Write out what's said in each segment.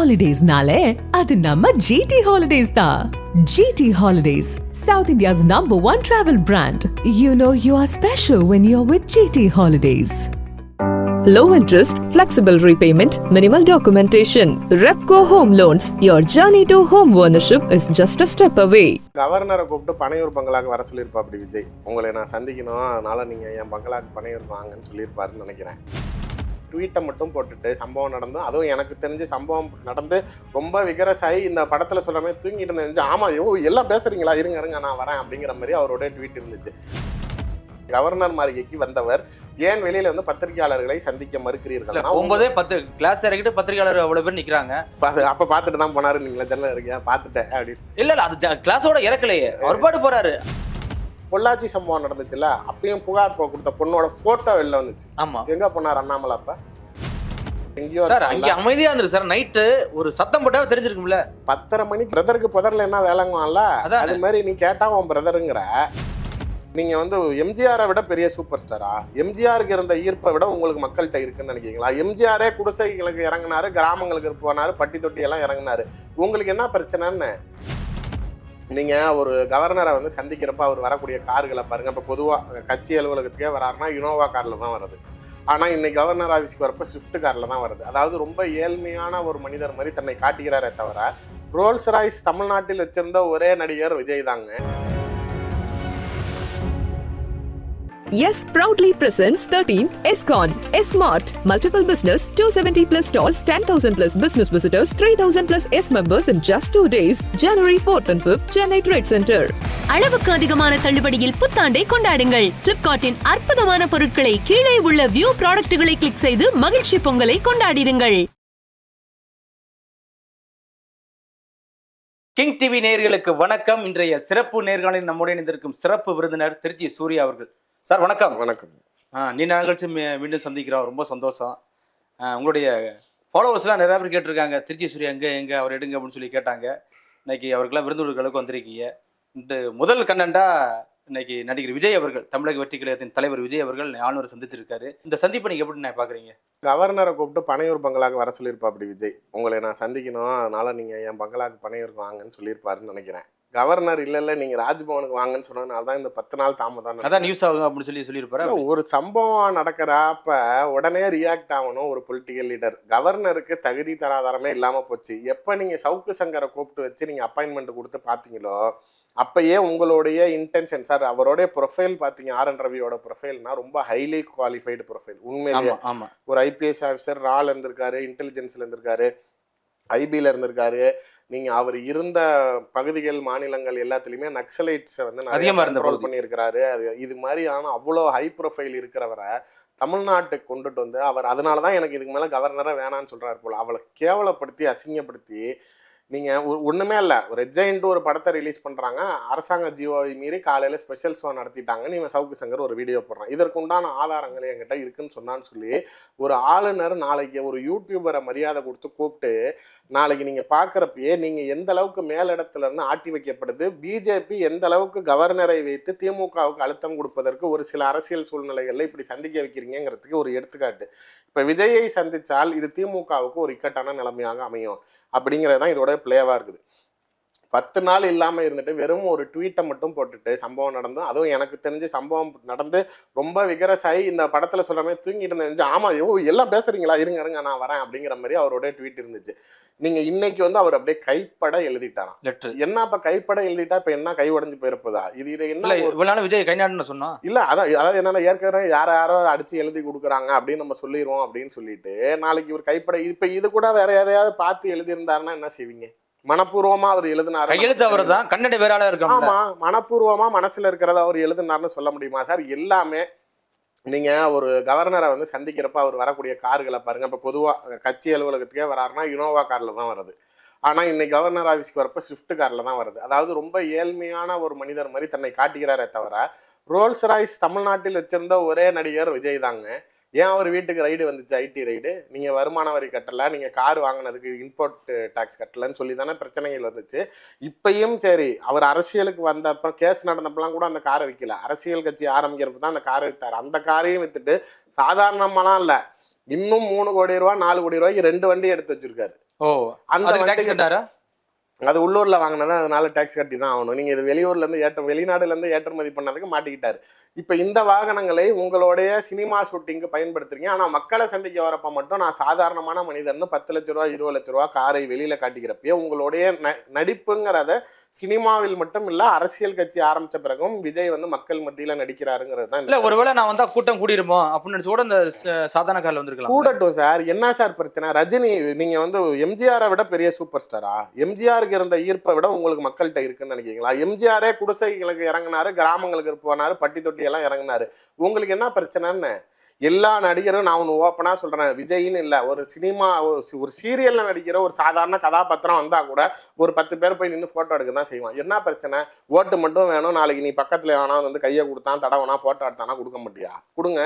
ஹாலிடேஸ்னாலே அது நம்ம ஜிடி ஹாலிடேஸ் தான் GT Holidays south India's number one travel brand you know you are special when you are with GT Holidays low interest flexible repayment, minimal documentation. Repco Home Loans. Your journey to home ownership is just a step away. கவர்னரை கூப்பிட்டு பனையூர் பங்களாக்கு வர சொல்லியிருப்பா அப்படி விஜய் உங்களை நான் சந்திக்கணும் அதனால நீங்கள் என் பங்களாக்கு பனையூர் வாங்கன்னு சொல்லியிருப்பாருன்னு நினைக்கிறேன் ட்வீட்டை மட்டும் போட்டுட்டு சம்பவம் நடந்து அதுவும் எனக்கு தெரிஞ்சு சம்பவம் நடந்து ரொம்ப விகரசாயி இந்த படத்தில் சொல்கிற மாதிரி தூங்கிட்டு இருந்துச்சு ஆமாம் யோ எல்லாம் பேசுறீங்களா? இருங்க இருங்க நான் வரேன் அப்படிங்கிற மாதிரி அவரோட ட்வீட் இருந்துச்சு. கவர்னர் மாளிகைக்கு வந்தவர் ஏன் வெளியில வந்து பத்திரிகையாளர்களை சந்திக்க மறுக்கிறீர்கள்? ஒன்பதே பத்து கிளாஸ் இறக்கிட்டு பத்திரிகையாளர் அவ்வளவு பேர் நிக்கிறாங்க. அப்ப பார்த்துட்டு தான் போனாரு நீங்களா ஜன்னல் இருக்கீங்க பார்த்துட்டேன் அப்படின்னு. இல்ல இல்ல அது கிளாஸோட இறக்கலையே. அவர் பாட்டு போறாரு. பொள்ளாச்சி சம்பவம் நடந்துச்சுல அப்பயும் புகார் கொடுத்த பொண்ணோட போட்டோ வெளில வந்துச்சு. ஆமா. எங்க போனார் அண்ணாமலை அப்ப? சார்? அங்க அமைதியா இருந்துரு சார். நைட்டு ஒரு சத்தம் போட்டா தெரிஞ்சிருக்கும்ல. பத்தரை மணிக்கு பிரதருக்கு புதர்ல என்ன வேலைங்குவான்ல. அது மாதிரி நீ கேட்டா உன் பிரதருங்கிற நீங்க வந்து எம்ஜிஆரை விட பெரிய சூப்பர் ஸ்டாரா எம்ஜிஆருக்கு இருந்த ஈர்ப்பை விட உங்களுக்கு மக்கள்கிட்ட இருக்குன்னு நினைக்கிறீங்களா? எம்ஜிஆரே குடிசைகளுக்கு இறங்குனாரு கிராமங்களுக்கு போனாரு பட்டி தொட்டி எல்லாம் இறங்குனாரு. உங்களுக்கு என்ன பிரச்சனைன்னு? நீங்கள் ஒரு கவர்னரை வந்து சந்திக்கிறப்ப அவர் வரக்கூடிய கார்களை பாருங்க. இப்போ பொதுவாக கட்சி அலுவலகத்துக்கே வராருன்னா இனோவா காரில் தான் வருது. ஆனால் இன்னைக்கு கவர்னர் ஆஃபீஸ்க்கு வரப்போ ஸ்விஃப்ட் காரில் தான் வருது. அதாவது ரொம்ப ஏழ்மையான ஒரு மனிதர் மாதிரி தன்னை காட்டுகிறாரே தவிர ரோல்ஸ் ராய்ஸ் தமிழ்நாட்டில் வச்சிருந்த ஒரே நடிகர் விஜய் தாங்க. Yes proudly presents 13th ESCON. Smart. Multiple business, 270 plus stalls, 10,000 plus business visitors, 3,000 plus S members in just two days. January 4th and 5th, Chennai Trade Center. அளவுக்கு அதிகமான தள்ளுபடியில் புத்தாண்டை கொண்டாடுங்கள் பிளிப்கார்ட்டின் அற்புதமான பொருட்களை கீழே உள்ள வியூ ப்ராடக்ட்டுகளை கிளிக் செய்து மகிழ்ச்சி பொங்கலை கொண்டாடிடுங்கள் கிங் டிவி நேயர்களுக்கு வணக்கம் இன்றைய சிறப்பு நேர்காணலில் நம்முடைய இணைந்திருக்கும் சிறப்பு விருந்தினர் திருச்சி சூர்யா அவர்கள் சார் வணக்கம். வணக்கம். ஆ, நீண்ட நாள் கழிச்சு மீ- மீண்டும் சந்திக்கிறோம். ரொம்ப சந்தோஷம். உங்களுடைய ஃபாலோவர்ஸ்லாம் நிறைய பேர் கேட்டிருக்காங்க. திருச்சி சூர்யா எங்கே எங்கே அவர் எடுங்க அப்படின்னு சொல்லி கேட்டாங்க. இன்னைக்கு அவருக்கெல்லாம் விருந்தொடுகளுக்கு வந்திருக்கீங்க. இன்று முதல் கண்டண்டா இன்னைக்கு நடிகர் விஜய் அவர்கள் தமிழக வெற்றி கழகத்தின் தலைவர் விஜய் அவர்கள் ஆளுநர் சந்திச்சிருக்காரு. இந்த சந்திப்பை நீங்க எப்படி நான் பாக்குறீங்க கவர்னரை கூப்பிட்டு பனையூர் பங்களாக்கு வர சொல்லியிருப்பா அப்படி விஜய். உங்களை நான் சந்திக்கணும். அதனால நீங்க என் பங்களாக்கு பனையூருக்கு வாங்கன்னு சொல்லியிருப்பாருன்னு நினைக்கிறேன். கவர்னர் இல்ல இல்ல நீங்க ராஜ்பவனுக்கு வாங்கன்னு சொன்னதுனால தான் இந்த பத்து நாள் தாமதம் அதான் நியூஸ் ஆகும் அப்படின்னு சொல்லி சொல்லியிருப்பாரு ஒரு சம்பவம் நடக்கிறப்ப உடனே ரியாக்ட் ஆகணும் ஒரு பொலிட்டிக்கல் லீடர் கவர்னருக்கு தகுதி தராதாரமே இல்லாம போச்சு. எப்ப நீங்க சவுக்கு சங்கரை கூப்பிட்டு வச்சு நீங்க அப்பாயின்மெண்ட் கொடுத்து பாத்தீங்களோ அப்பயே உங்களுடைய இன்டென்ஷன் சார் அவருடைய ப்ரொஃபைல் பாத்தீங்க ஆர் என் ரவியோட ப்ரொஃபைல்னா ரொம்ப ஹைலி குவாலிஃபைடு ப்ரொஃபைல் உண்மையிலேயே ஒரு ஐபிஎஸ் ஆஃபீஸர் ரால் இருந்திருக்காரு இன்டெலிஜென்ஸ்ல இருந்திருக்காரு. ஐபியில் இருந்திருக்காரு. நீங்க அவர் இருந்த பகுதிகள் மாநிலங்கள் எல்லாத்துலயுமே நக்சலைட்ஸை வந்து நிறைய அதிகமா இருந்த பகுதி. பண்ணியிருக்கிறாரு. அது இது மாதிரியான அவ்வளோ ஹை ப்ரொஃபைல் இருக்கிறவரை தமிழ்நாட்டுக்கு கொண்டுட்டு வந்து அவர் அதனால தான் எனக்கு இதுக்கு மேலே கவர்னரை வேணான்னு சொல்றாரு போல. அவளை கேவலப்படுத்தி அசிங்கப்படுத்தி நீங்கள் ஒ- இல்லை இல்ல. ஒரு ஒரு படத்தை ரிலீஸ் பண்ணுறாங்க அரசாங்க ஜீவாவை மீறி காலையில் ஸ்பெஷல் ஷோ நடத்திட்டாங்கன்னு இவன் சவுக்கு சங்கர் ஒரு வீடியோ போடுறான். இதற்கு உண்டான ஆதாரங்கள் என்கிட்ட இருக்குன்னு சொன்னான்னு சொல்லி ஒரு ஆளுநர் நாளைக்கு ஒரு யூடியூபரை மரியாதை கொடுத்து கூப்பிட்டு நாளைக்கு நீங்கள் பார்க்குறப்பயே நீங்கள் எந்த அளவுக்கு மேலிடத்துல ஆட்டி வைக்கப்படுது பிஜேபி எந்த அளவுக்கு கவர்னரை வைத்து திமுகவுக்கு அழுத்தம் கொடுப்பதற்கு ஒரு சில அரசியல் சூழ்நிலைகளில் இப்படி சந்திக்க வைக்கிறீங்கிறதுக்கு ஒரு எடுத்துக்காட்டு. இப்போ விஜயை சந்தித்தால் இது திமுகவுக்கு ஒரு இக்கட்டான நிலைமையாக அமையும். அப்படிங்கிறது தான் இதோட பிளேவாக இருக்குது. பத்து நாள் இல்லாம இருந்துட்டு வெறும் ஒரு ட்வீட்டை மட்டும் போட்டுட்டு சம்பவம் நடந்து அதுவும் எனக்கு தெரிஞ்சு சம்பவம் நடந்து ரொம்ப விகரசாயி இந்த படத்துல சொல்ற மாதிரி தூங்கிட்டு இருந்துச்சு ஆமா யோ எல்லாம் பேசுறீங்களா? இருங்க இருங்க நான் வரேன் அப்படிங்கிற மாதிரி அவரோட ட்வீட் இருந்துச்சு. நீங்க இன்னைக்கு வந்து அவர் அப்படியே கைப்பட எழுதிட்டாராம். லெட்டர் என்ன இப்ப கைப்பட எழுதிட்டா இப்ப என்ன கை உடைஞ்சு போயிருப்பதா? இது இதை என்ன நாள் விஜய் கைநாடுன்னு சொன்னோம் இல்ல அதான் அதாவது என்னன்னா ஏற்கனவே யார யாரோ அடிச்சு எழுதி கொடுக்குறாங்க அப்படின்னு நம்ம சொல்லிடுவோம் அப்படின்னு சொல்லிட்டு நாளைக்கு இவர் கைப்பட இப்ப இது கூட வேற எதையாவது பார்த்து எழுதியிருந்தாருன்னா என்ன செய்வீங்க? மனப்பூர்வமா அவர் எழுதினாரு கையெழுத்து அவர் தான். கன்னட ஆளா இருக்காங்க ஆமா மனப்பூர்வமா மனசுல இருக்கிறத அவர் எழுதினார்னு சொல்ல முடியுமா? சார் எல்லாமே நீங்க ஒரு கவர்னரை வந்து சந்திக்கிறப்ப அவர் வரக்கூடிய கார்களை பாருங்க. இப்ப பொதுவா கட்சி அலுவலகத்துக்கே வராருன்னா இனோவா கார்ல தான் வருது. ஆனா இன்னைக்கு கவர்னர் ஆஃபீஸ்க்கு வரப்ப ஸ்விஃப்ட் கார்ல தான் வருது. அதாவது ரொம்ப ஏழ்மையான ஒரு மனிதர் மாதிரி தன்னை காட்டுகிறாரே தவிர ரோல்ஸ் ராய்ஸ் தமிழ்நாட்டில் வச்சிருந்த ஒரே நடிகர் விஜய் தாங்க. ஏன் அவர் வீட்டுக்கு ரைடு வந்துச்சு? ஐடி ரைடு நீங்க வருமான வரி கட்டல. நீங்க கார் வாங்கினதுக்கு இம்போர்ட் டாக்ஸ் கட்டலன்னு சொல்லி தானே பிரச்சனைகள் வந்துச்சு. இப்பயும் சரி அவர் அரசியலுக்கு வந்தப்ப கேஸ் நடந்தப்பெல்லாம் கூட அந்த காரை விற்கல அரசியல் கட்சி ஆரம்பிக்கிறப்ப தான் அந்த காரை வித்தாரு. அந்த காரையும் வித்துட்டு சாதாரணமாலாம் இல்ல. இன்னும் மூணு கோடி ரூபா நாலு கோடி ரூபாய்க்கு ரெண்டு வண்டி எடுத்து வச்சிருக்காரு. ஓ அந்த டாக்ஸ் கட்டாரா? அது உள்ளூர்ல வாங்கினது அதனால டேக்ஸ் கட்டி தான் ஆகணும். நீங்க இது வெளியூர்ல இருந்து ஏற்ற வெளிநாடுல இருந்து ஏற்றுமதி பண்ணதுக்கு மாட்டிக்கிட்டாரு. இப்போ இந்த வாகனங்களை உங்களுடைய சினிமா ஷூட்டிங்க்கு பயன்படுத்துறீங்க. ஆனால் மக்களை சந்திக்க வரப்ப மட்டும் நான் சாதாரணமான மனிதன்னு பத்து லட்ச ரூபா இருபது லட்ச ரூபா காரை வெளியில் காட்டிக்கிறப்பயே உங்களுடைய ந- நடிப்புங்கிறத சினிமாவில் மட்டும் இல்ல அரசியல் கட்சி ஆரம்பிச்ச பிறகும் விஜய் வந்து மக்கள் மத்தியில நடிக்கிறாருங்கிறது தான் இல்ல ஒருவேளை நான் வந்தா கூட்டம் கூடிருமோ? அப்படின்னு நினைச்சு கூட இந்த சாதாரண கார்ல வந்திருக்கலாம். கூடட்டும் சார். என்ன சார் பிரச்சனை? ரஜினி நீங்க வந்து எம்ஜிஆரை விட பெரிய சூப்பர் ஸ்டாரா? எம்ஜிஆருக்கு இருந்த ஈர்ப்பை விட உங்களுக்கு மக்கள்கிட்ட இருக்குன்னு நினைக்கிறீங்களா? எம்ஜிஆரே குடிசைகளுக்கு இறங்குனாரு கிராமங்களுக்கு போனாரு பட்டி தொட்டி எல்லாம் இறங்குனாரு. உங்களுக்கு என்ன பிரச்சனைன்னு? எல்லா நடிகரும் நான் ஒன்று ஓப்பனாக சொல்கிறேன் விஜய்னு இல்லை. ஒரு சினிமா ஒரு சீரியலில் நடிக்கிற ஒரு சாதாரண கதாபாத்திரம் வந்தால் கூட ஒரு பத்து பேர் போய் நின்று ஃபோட்டோ எடுக்க தான் செய்வான். என்ன பிரச்சனை? ஓட்டு மட்டும் வேணும். நாளைக்கு நீ பக்கத்தில் வேணா வந்து கையை கொடுத்தான் தடவைனா ஃபோட்டோ எடுத்தானா கொடுக்க மாட்டியா? கொடுங்க.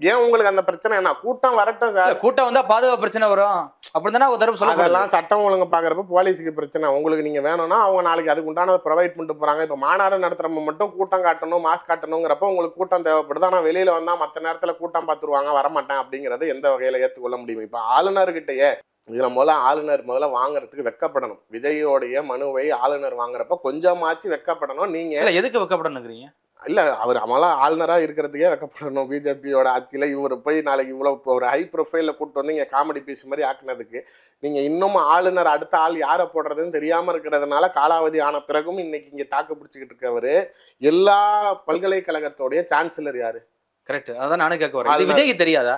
ஏன் உங்களுக்கு அந்த பிரச்சனை என்ன? கூட்டம் வரட்டும் சார். கூட்டம் வந்தா பாதுகாப்பு பிரச்சனை வரும். அப்படின்னு ஒரு தடவை சொல்ல அதெல்லாம் சட்டம் ஒழுங்கு பாக்குறப்ப போலீஸுக்கு பிரச்சனை. உங்களுக்கு நீங்க வேணும்னா அவங்க நாளைக்கு அதுக்கு உண்டானதை ப்ரொவைட் பண்ணிட்டு போறாங்க. இப்ப மாநாடு நடத்துறவங்க மட்டும் கூட்டம் காட்டணும் மாஸ்க் காட்டணுங்கிறப்ப உங்களுக்கு கூட்டம் தேவைப்படுது. ஆனா வெளியில வந்தா மத்த நேரத்துல கூட்டம் பார்த்துருவாங்க வரமாட்டேன் அப்படிங்கறது எந்த வகையில ஏத்துக்கொள்ள முடியும்? இப்ப ஆளுநர்கிட்டயே இதுல முதல்ல ஆளுநர் முதல்ல வாங்குறதுக்கு வெக்கப்படணும். விஜயோடைய மனுவை ஆளுநர் வாங்குறப்ப கொஞ்சமாச்சு வெக்கப்படணும். நீங்க இல்ல எதுக்கு வைக்கப்படணுங்கிறீங்க? இல்ல அவர் அமலா ஆளுநரா இருக்கிறதுக்கே வெக்கப்படணும். பிஜேபியோட ஆட்சியில இவர் போய் நாளைக்கு இவ்வளவு இப்போ ஒரு ஹை ப்ரொஃபைல்ல கூட்டு வந்து இங்க காமெடி பீஸ் மாதிரி ஆக்குனதுக்கு நீங்க இன்னும் ஆளுநர் அடுத்த ஆள் யாரை போடுறதுன்னு தெரியாம இருக்கிறதுனால காலாவதி ஆன பிறகும் இன்னைக்கு இங்க தாக்கு பிடிச்சிக்கிட்டு இருக்கவரு. எல்லா பல்கலைக்கழகத்தோடைய சான்சலர் யாரு? கரெக்ட் அதான் நானும் கேட்க வரேன். விஜய்க்கு தெரியாதா?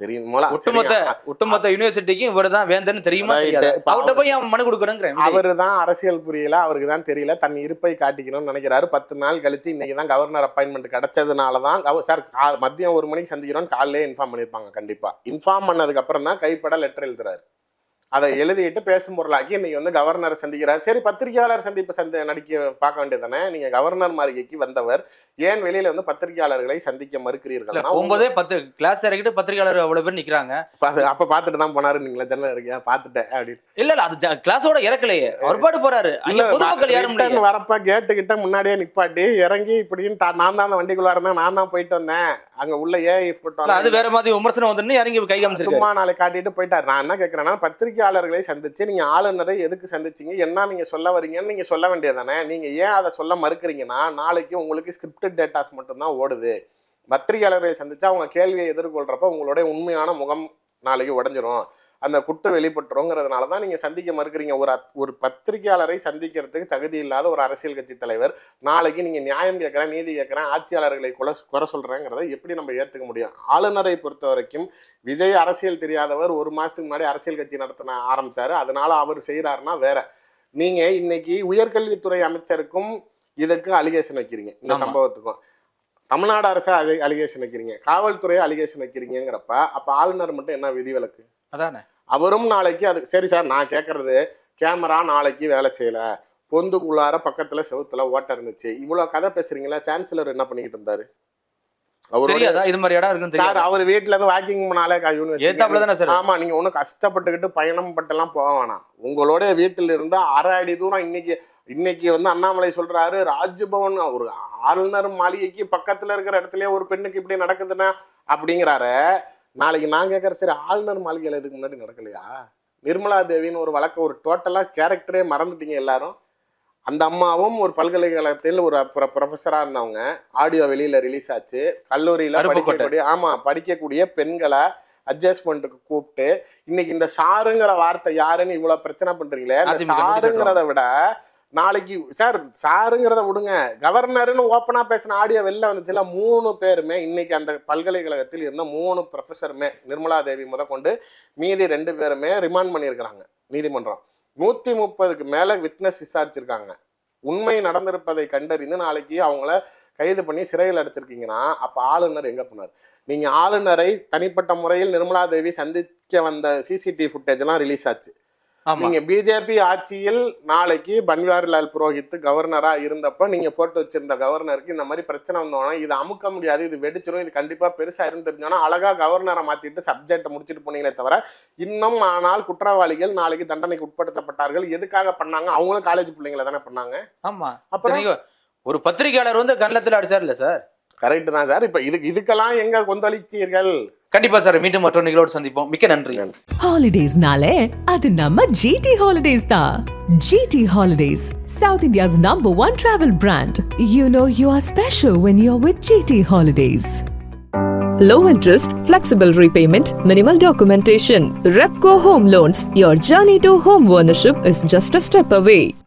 தெரியும். ஒட்டுமொத்த. ஒட்டுமொத்த யூனிவர்சிட்டிக்கும் இவர் தான் வேந்தன்னு தெரியுமா அவர்கிட்ட போய் அவன் மனு கொடுக்கணுங்கிறேன். அவரு தான் அரசியல் புரியல அவருக்கு தான் தெரியல. தன் இருப்பை காட்டிக்கணும்னு நினைக்கிறாரு. பத்து நாள் கழிச்சு இன்னைக்கு தான் கவர்னர் அப்பாயின்மெண்ட் கிடைச்சதுனால தான் சார் மதியம் ஒரு மணிக்கு சந்திக்கிறோம் காலையிலே இன்ஃபார்ம் பண்ணியிருப்பாங்க கண்டிப்பா. இன்ஃபார்ம் பண்ணதுக்கு அப்புறம் தான் கைப்பட லெட்டர் எழுதுறாரு. அதை எழுதிட்டு பேசும் பொருளாக்கி இன்னைக்கு வந்து கவர்னரை சந்திக்கிறார். சரி பத்திரிகையாளர் சந்திப்பு சந்தி நடிக்க பார்க்க வேண்டியதானே நீங்க கவர்னர் மாளிகைக்கு வந்தவர் ஏன் வெளியில வந்து பத்திரிகையாளர்களை சந்திக்க மறுக்கிறீர்கள் போகும்போதே பத்து கிளாஸ் இறக்கிட்டு பத்திரிகையாளர் அவ்வளவு பேர் நிக்கிறாங்க? அப்ப பார்த்துட்டு தான் போனாரு நீங்களா ஜன்னல் இருக்கியா பார்த்துட்டேன் அப்படின்னு. இல்ல இல்ல அது கிளாஸோட இறக்கலையே. அவர் பாட்டு போறாரு. பொதுமக்கள் யாரும். வரப்ப கேட்டு கிட்ட முன்னாடியே நிப்பாட்டி இறங்கி இப்படின்னு நான் தான் அந்த வண்டிக்குள்ள இருந்தேன் நான் தான் போயிட்டு வந்தேன். அங்க உள்ள ஏஐ இல்ல, போட்டோ அது வேற மாதிரி விமர்சனம் வந்து இறங்கி கை காமிச்சிருக்காரு சும்மா நாளை காட்டிட்டு போயிட்டாரு. நான் என்ன கேட்கறேன்னா பத்திரிகையாளர்களை சந்திச்சு நீங்க ஆளுநரை எதுக்கு சந்திச்சீங்க? என்ன நீங்க சொல்ல வரீங்கன்னு நீங்க சொல்ல வேண்டியதானே நீங்க ஏன் அதை சொல்ல மறுக்கிறீங்கன்னா நாளைக்கு உங்களுக்கு ஸ்கிரிப்டட் டேட்டாஸ் மட்டும்தான் ஓடுது. பத்திரிகையாளர்களை சந்திச்சா அவங்க கேள்வியை எதிர்கொள்றப்ப உங்களுடைய உண்மையான முகம் நாளைக்கு உடைஞ்சிரும். அந்த குட்டு வெளிப்பட்டுருங்கிறதுனால தான் நீங்க சந்திக்க மறுக்கிறீங்க. ஒரு ஒரு பத்திரிகையாளரை சந்திக்கிறதுக்கு தகுதி இல்லாத ஒரு அரசியல் கட்சி தலைவர் நாளைக்கு நீங்க நியாயம் கேட்கறேன் நீதி கேட்கறேன் ஆட்சியாளர்களை குறை குறை சொல்றேங்கிறத எப்படி நம்ம ஏத்துக்க முடியும்? ஆளுநரை பொறுத்த வரைக்கும் விஜய் அரசியல் தெரியாதவர் ஒரு மாசத்துக்கு முன்னாடி அரசியல் கட்சி நடத்தின ஆரம்பிச்சாரு. அதனால அவர் செய்யறாருன்னா வேற. நீங்க இன்னைக்கு உயர்கல்வித்துறை அமைச்சருக்கும் இதுக்கு அலிகேஷன் வைக்கிறீங்க. இந்த. சம்பவத்துக்கும். தமிழ்நாடு அரசு அலிகேஷன் வைக்கிறீங்க. காவல்துறை அலிகேஷன் வைக்கிறீங்கிறப்ப அப்ப ஆளுநர் மட்டும் என்ன விதிவிலக்கு? அதானே? அவரும் நாளைக்கு அது சரி சார் நான் கேட்கறது கேமரா நாளைக்கு வேலை செய்யல. பொந்துக்குள்ளார பக்கத்துல செவுத்துல ஓட்ட இருந்துச்சு. இவ்வளவு கதை பேசுறீங்களா சான்சலர் என்ன பண்ணிக்கிட்டு இருந்தாரு? தெரியாதா? இது மாதிரி இடம் இருக்குன்னு சார் தெரியாது? அவர் வீட்ல இருந்து வாக்கிங் போனாலே ஏத்தாப்புல தானே சார்? ஆமா நீங்க ஒண்ணும் கஷ்டப்பட்டுக்கிட்டு பயணம் பட்டெல்லாம் போக வேணாம். உங்களுடைய வீட்டில் இருந்து அரை அடி தூரம் இன்னைக்கு இன்னைக்கு வந்து அண்ணாமலை சொல்றாரு ராஜ்பவன் ஒரு ஆளுநர் மாளிகைக்கு பக்கத்துல இருக்கிற இடத்துலயே ஒரு பெண்ணுக்கு இப்படி நடக்குதுன்னா அப்படிங்கிறாரு நாளைக்கு நான் கேட்கற சரி ஆளுநர் மாளிகையில இதுக்கு முன்னாடி நடக்கலையா? நிர்மலா தேவின்னு ஒரு வழக்கு ஒரு டோட்டலா கேரக்டரே மறந்துட்டீங்க எல்லாரும். அந்த அம்மாவும் ஒரு பல்கலைக்கழகத்தில் ஒரு ப்ரொஃபஸரா இருந்தவங்க. ஆடியோ வெளியில ரிலீஸ் ஆச்சு. கல்லூரியில. படிக்கக்கூடிய ஆமா படிக்கக்கூடிய பெண்களை அட்ஜஸ்ட்மெண்ட்டுக்கு கூப்பிட்டு இன்னைக்கு இந்த சாருங்கிற வார்த்தை யாருன்னு இவ்வளவு பிரச்சனை அதிமுக நோட்டீஸ் சாருங்கிறத விட நாளைக்கு சார் சாருங்கிறத விடுங்க. கவர்னர்னு ஓப்பனாக பேசின ஆடியோ வெளில வந்துச்சுல மூணு பேருமே இன்னைக்கு அந்த பல்கலைக்கழகத்தில் இருந்த மூணு ப்ரொஃபஸருமே நிர்மலா தேவி முத கொண்டு மீதி ரெண்டு பேருமே ரிமாண்ட் பண்ணியிருக்கிறாங்க நீதிமன்றம். நூற்றி முப்பதுக்கு மேலே விட்னஸ் விசாரிச்சிருக்காங்க. உண்மை நடந்திருப்பதை கண்டறிந்து நாளைக்கு அவங்கள கைது பண்ணி சிறையில் அடைச்சிருக்கீங்கன்னா அப்போ ஆளுநர் எங்கே போனார்? நீங்கள் ஆளுநரை தனிப்பட்ட முறையில் நிர்மலா தேவி சந்திக்க வந்த சிசிடிவி ஃபுட்டேஜ்லாம் ரிலீஸ் ஆச்சு. நீங்க பிஜேபி ஆட்சியில் நாளைக்கு பன்வாரிலால் புரோஹித் கவர்னரா இருந்தப்ப நீங்க போட்டு வச்சிருந்த கவர்னருக்கு இந்த மாதிரி பிரச்சனை வந்தோன்னா இது அமுக்க முடியாது இது வெடிச்சிடும் இது கண்டிப்பா பெருசா இருந்து தெரிஞ்சோன்னா அழகா கவர்னரை மாத்திட்டு சப்ஜெக்டை முடிச்சிட்டு போனீங்களே தவிர இன்னும் ஆனால் குற்றவாளிகள் நாளைக்கு தண்டனைக்கு உட்படுத்தப்பட்டார்கள். எதுக்காக பண்ணாங்க? அவங்களும் காலேஜ் பிள்ளைங்கள தானே பண்ணாங்க. ஆமா. அப்புறம்? ஒரு பத்திரிகையாளர் வந்து கன்னத்துல அடிச்சார் இல்ல சார்? கரெக்ட் தான் சார். இப்ப இதுக்கு இதுக்கெல்லாம் எங்க கொந்தளிச்சீர்கள்? கண்டிப்பா சார் மீண்டும் மற்றொரு நிகழ்வோடு சந்திப்போம் மிக்க நன்றி ஹாலிடேஸ்னாலே அது நம்ம ஜிடி ஹாலிடேஸ் தான் GT Holidays south India's number one travel brand you know you are special when you are with GT Holidays Low interest, flexible repayment, minimal documentation. Repco Home Loans. Your journey to home ownership is just a step away.